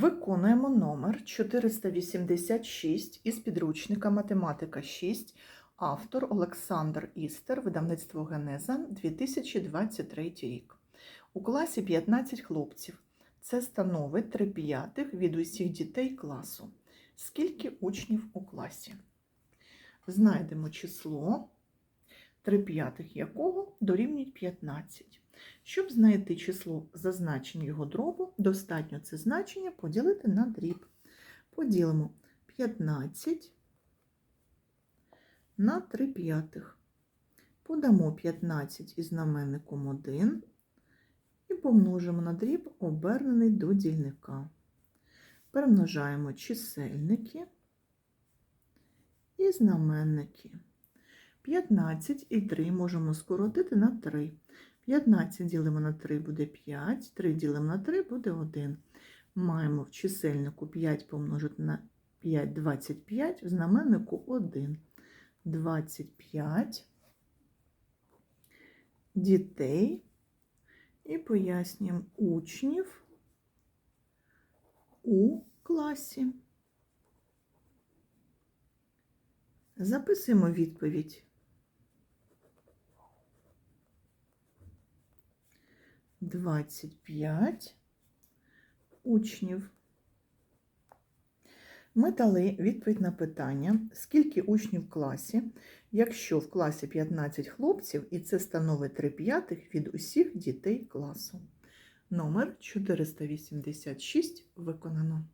Виконуємо номер 486 із підручника Математика 6, автор Олександр Істер, видавництво Генеза, 2023 рік. У класі 15 хлопців. Це становить 3 п'ятих від усіх дітей класу. Скільки учнів у класі? Знайдемо число, 3 п'ятих якого дорівнюють 15. Щоб знайти число за значенням його дробу, достатньо це значення поділити на дріб. Поділимо 15 на 3 п'ятих. Подамо 15 із знаменником 1 і помножимо на дріб, обернений до дільника. Перемножаємо чисельники і знаменники. 15 і 3 можемо скоротити на 3. 15 ділимо на 3 буде 5, 3 ділимо на 3 буде 1. Маємо в чисельнику 5 помножити на 5 25, в знаменнику 1. 25 дітей і пояснюємо учнів у класі. Записуємо відповідь. 25 учнів. Ми дали відповідь на питання, скільки учнів в класі, якщо в класі 15 хлопців, і це становить 3 п'ятих від усіх дітей класу. Номер 486 виконано.